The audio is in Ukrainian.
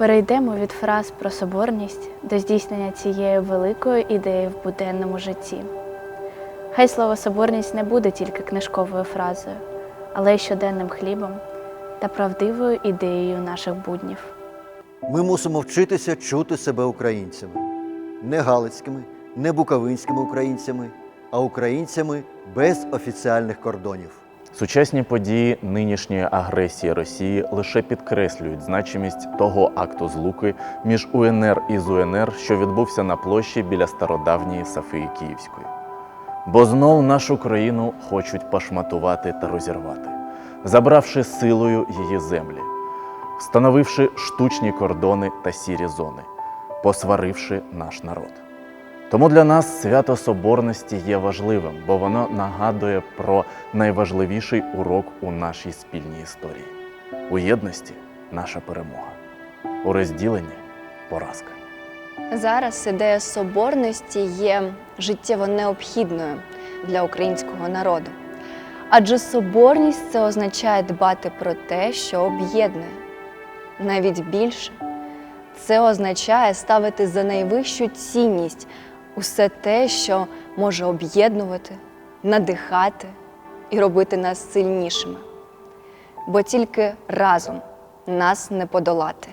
Перейдемо від фраз про соборність до здійснення цієї великої ідеї в буденному житті. Хай слово соборність не буде тільки книжковою фразою, але й щоденним хлібом та правдивою ідеєю наших буднів. Ми мусимо вчитися чути себе українцями, не галицькими, не буковинськими українцями, а українцями без офіціальних кордонів. Сучасні події нинішньої агресії Росії лише підкреслюють значимість того акту злуки між УНР і ЗУНР, що відбувся на площі біля стародавньої Софії Київської. Бо знов нашу країну хочуть пошматувати та розірвати, забравши силою її землі, встановивши штучні кордони та сірі зони, посваривши наш народ. Тому для нас свято Соборності є важливим, бо воно нагадує про найважливіший урок у нашій спільній історії. У єдності наша перемога, у розділенні поразка. Зараз ідея соборності є життєво необхідною для українського народу. Адже соборність це означає дбати про те, що об'єднує. Навіть більше, це означає ставити за найвищу цінність усе те, що може об'єднувати, надихати і робити нас сильнішими. Бо тільки разом нас не подолати.